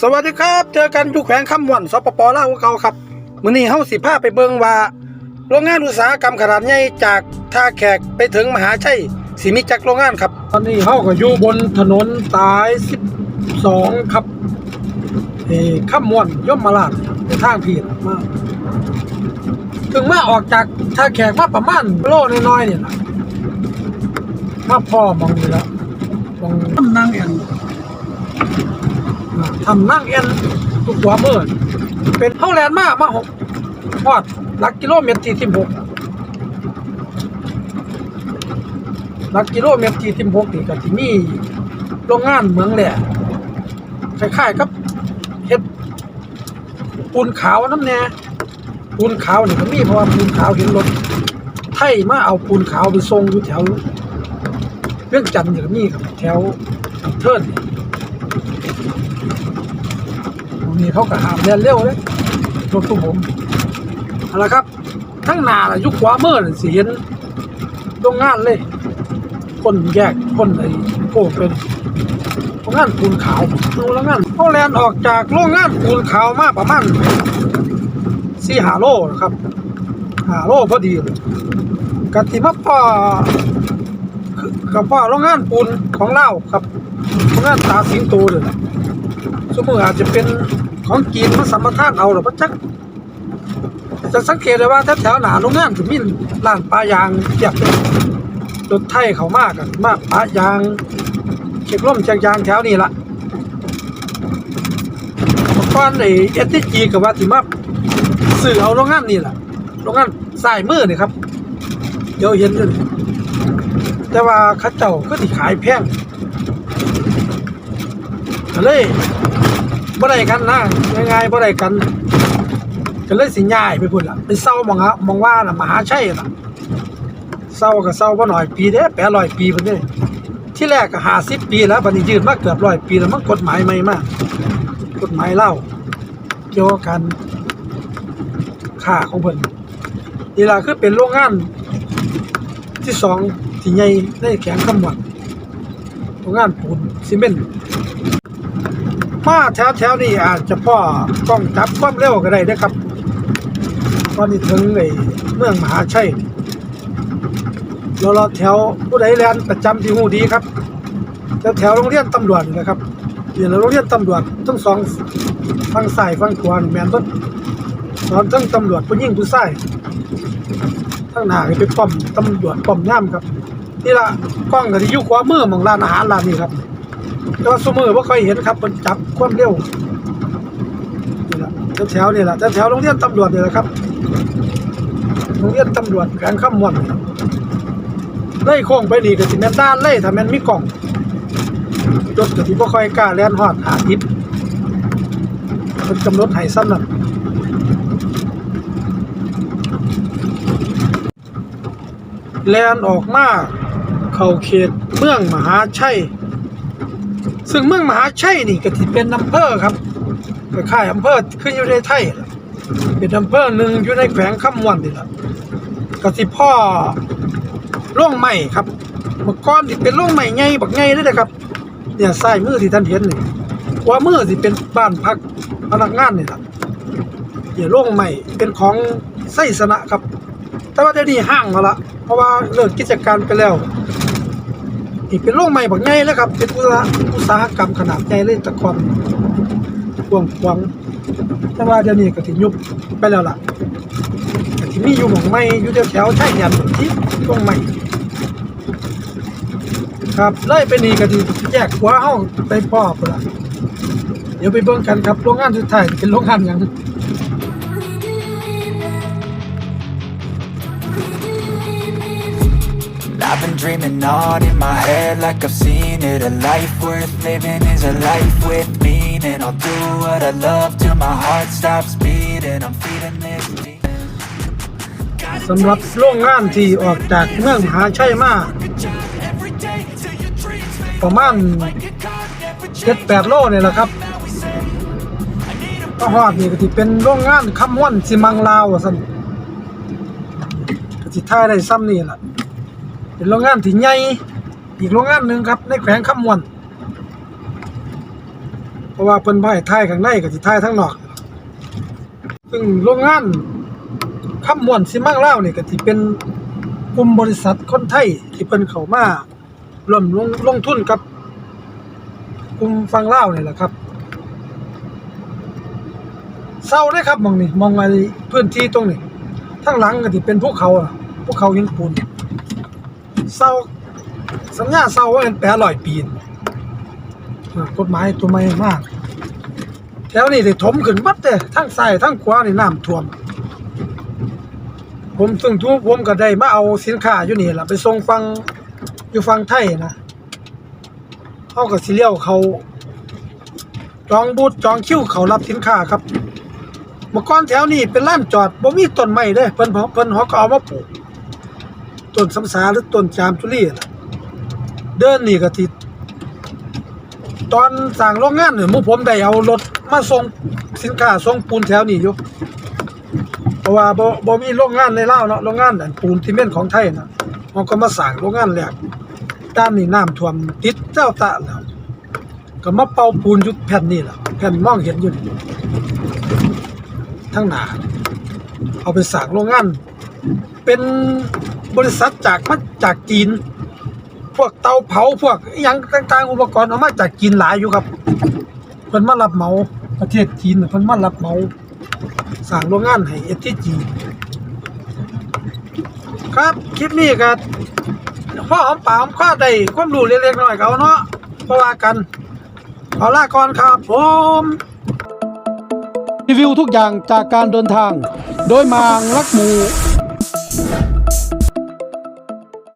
สวัสดีครับ เจอกันอยู่แขวงคำม่วนสปปลาวเก่าครับมื้อนี้เฮาสิพาไปเบิ่งว่าโรงงานอุตสาหกรรมขนาดใหญ่จากท่าแขกไปถึงมหาชัยสิมีจักโรงงานครับ ตอนนี้เฮาก็อยู่บนถนนสาย 12 ครับเอ่อคำม่วนย่อมราชในทางพี่มาถึงมาออกจากท่าแขกมาประมาณโลน้อยๆเนี่ยนะมาพ่อมองนี่แล้วมองนั่งเอง ทำนั่งเอ็นทุกหัวมือเป็นเฮาแลนด์มามาหกพอดหลักกิโลเมตรที่สิบหกหลักกิโลเมตรที่สิบหกนี่ก็ที่มีโรงงานเมืองแหล่คล้ายๆกับเฮ็ดปูนขาวน้ำแน่ปูนขาวนี่ก็มีเพราะว่าปูนขาวเห็นรถไทยมาเอาปูนขาวไปส่งอยู่แถวเรื่องจันทน์นี่ก็มีครับแถวเทิร์น นี่เขาก็หามเรียนเร็วเลยรถตู้ผมเอาละครับทั้งหนาละยุคขวาเมือน่ะสิเห็นโรงงานเลย คนแยกคนไอ้โอ้เป็นโรงงานปูนขาวโรงงานเขาแลนออกจากโรงงานปูนขาวมาประมาณสี่หาโลนะครับหาโลพอดีเลยกติมาพ่อกับพ่อโรงงานปูนของเล่าครับโรงงานตาสิงโตเลยนะ สมมติอาจจะเป็นของจีนมาสัมปทานเอาหรือพระจักจะสังเกตได้ว่าแถวๆหนาโรงงานจะมีร้านปลายางเทียบเลยรถไทยเขามากกันมากปลายางเช็คล่มเช็คยางแถวนี้ละเมื่อก่อนไอ้เอสทีจีกับว่าที่มาสื่อเอาโรงงานนี่แหละโรงงานสายมือนี่ครับ เดี๋ยวเห็นเลยแต่ว่าข้าเจ้าก็ที่ขายแพงก็เลย บ่ได้กันนะง่ายๆบ่ได้กันก็เลยสิย้ายไปพุ่นล่ะไปเซามองฮะมองว่าน่ะมหาชัยน่ะเซาก็เซาบ่น้อยปีเด้800ปีพุ่นเด้ที่แรกก็50ปีแล้วบัดนี้ยืนมาเกือบ100ปีแล้วมันกฎหมายใหม่มากกฎหมายเล่าเกี่ยวกับการค่าของเพิ่นนี่ล่ะคือเป็นโรงงานที่สองที่ใหญ่ในแขวงคำวัดโรงงานปูนซีเมนต์ มาแถวแถวๆนี้อาจจะพ่อกล้องจับความเร็วก็ได้นะครับ ตอนนี้ถึงไอ้เมืองมหาชัยเราเราแถวผู้ใดแลนประจำที่หูดีครับ แถวแถวโรงเรียนตำรวจนะครับเรียนโรงเรียนตำรวจทั้งสองฝั่งซ้ายฝั่งขวานแมนต้นสอนทั้งตำรวจผู้หญิงผู้ชายทั้งหน้าก็เป็นป้อมตำรวจป้อมย่ามครับ นี่ล่ะกล้องก็ที่ยู่ขวามือของร้านอาหารร้านนี้ครับ แต่ว่าสมือบ่ค่อยเห็นครับมันจับความเร็วนี่แหละแถวๆนี่แหละแถวๆโรงเรียนตำรวจนี่แหละครับโรงเรียนตำรวจแขวงคำม่วนไล่โค้งไปนี่ก็สิแม่นด้านเลยถ้าแม่นมีกล่องรถก็สิบ่ค่อยกล้าแล่นฮอดหาทิศเพิ่นกำหนดให้ซ้ำนั่นแลนออกมา เข้าเขตเมืองมหาชัย ซึ่งเมืองมหาชัยนี่ก็ที่เป็นอำเภอครับคล้ายอำเภอขึ้นอยู่ในไทยเป็นอำเภอหนึ่งอยู่ในแขวงคำม่วนนี่แหละก็ที่พ่อร่องใหม่ครับเมื่อก่อนที่เป็นร่องใหม่ใหญ่บักใหญ่เลยนะครับเนี่ยซ้ายมือที่ท่านเห็นนี่ขวามือที่เป็นบ้านพักพนักงานนี่แหละเนี่ยร่องใหม่เป็นของไส้สนะครับ แต่ว่าเดี๋ยวนี้ห้างแล้วละเพราะว่าเลิกกิจการไปแล้ว นี่เป็นโรงใหม่บักใหญ่แล้วครับ เป็นอุตสาหอุตสาหกรรมขนาดใหญ่เลยตะกอนกวงกวงแต่ว่าเดี๋ยวนี้ก็สิยุบไปแล้วล่ะที่มีอยู่หม่องใหม่อยู่แถวๆชายแดนที่โรงใหม่ครับไล่ไปนี่ก็สิแยกหัวเฮาไปพ่อพุ่นล่ะเดี๋ยวไปเบิ่งกันครับโรงงานสุดท้ายเป็นโรงงานหยัง I've been dreaming on in my head like I've seen it A life worth living is a life with meaning I'll do what I love till my heart stops beating I'm feeding this demon สำหรับโรงงานที่ออกจากเมืองมหาชัยมาประมาณเจ็ดแปดโลเนี่ยแหละครับก็ฮอดนี่ก็สิเป็นโรงงานคำม่วนสิมังลาวว่าซั่นก็สิท่ายได้ซ้ำนี่แหละ เป็นโรงงานที่ใหญ่อีกโรงงานหนึ่งครับ ในแขวงคำม่วน เพราะว่าเพิ่นบ่ให้ถ่ายข้างในก็สิถ่ายทั้งนอก ซึ่งโรงงานคำม่วนสิมังเลาวนี่ยก็สิเป็นกลุ่มบริษัทคนไทยที่เพิ่นเข้ามาร่วมลงลงทุนกับกลุ่มฝั่งลาวนี่ยแหละครับเศร้าเลยครับมองนี่มองไอ้พื้นที่ตรงนี้ทั้งหลังก็สิเป็นภูเขาอะภูเขาหินปูน เศร้าสัญญาเศร้าว่าเป็นแปดร้อยปีนกฎหมายตัวใหม่มากแถวนี้ได้ถมขึ้นบัดเด้ทั้งซ้ายทั้งขวานี่น้ำท่วม ผมซึ่งทุกผมก็ได้มาเอาสินค้าอยู่นี่ล่ะไปส่งฟังอยู่ฟังไทยนะเฮาก็สิเลี้ยวเขาจองบูธจองคิวเขารับสินค้าครับเมื่อก่อนแถวนี้เป็นลานจอดบ่มีต้นไม้เด้เพิ่นเพิ่นเขาก็เอามาปลูก ต้นสำสาหรือต้นจามจุลีล่ะเดินนี่ก็ติดตอนสั่งโรงงานเนี่ยมู่ผมได้เอารถมาส่งสินค้าส่งปูนแถวนี้อยู่เพราะว่าบ่บ่มีโรงงานในลาวเนาะโรงงานอันปูนซีเมนของไทยนะมันก็มาสร้างโรงงานแรกด้านนี้น้ำท่วมติดเจ้าตะแล้วก็มาเป่าปูนอยู่แผ่นนี้ล่ะแผ่นมองเห็นอยู่นี่ทั้งหนาเอาไปสร้างโรงงานเป็น บริษัทจากมาจากจีน พวกเตาเผาพวกอหยังต่างๆ อุปกรณ์เอามาจากจีนหลายอยู่ครับเพิ่นมารับเหมาประเทศจีนเพิ่นมารับเหมาสร้างโรงงานให้เอทีจีครับคลิปนี้ก็พ่อหอมปากหอมคอได้ความรู้เล็กๆน้อยๆก็เอาเนาะเพราะว่ากันเอาลาก่อนครับผมรีวิวทุกอย่างจากการเดินทาง โดยมางลักหมู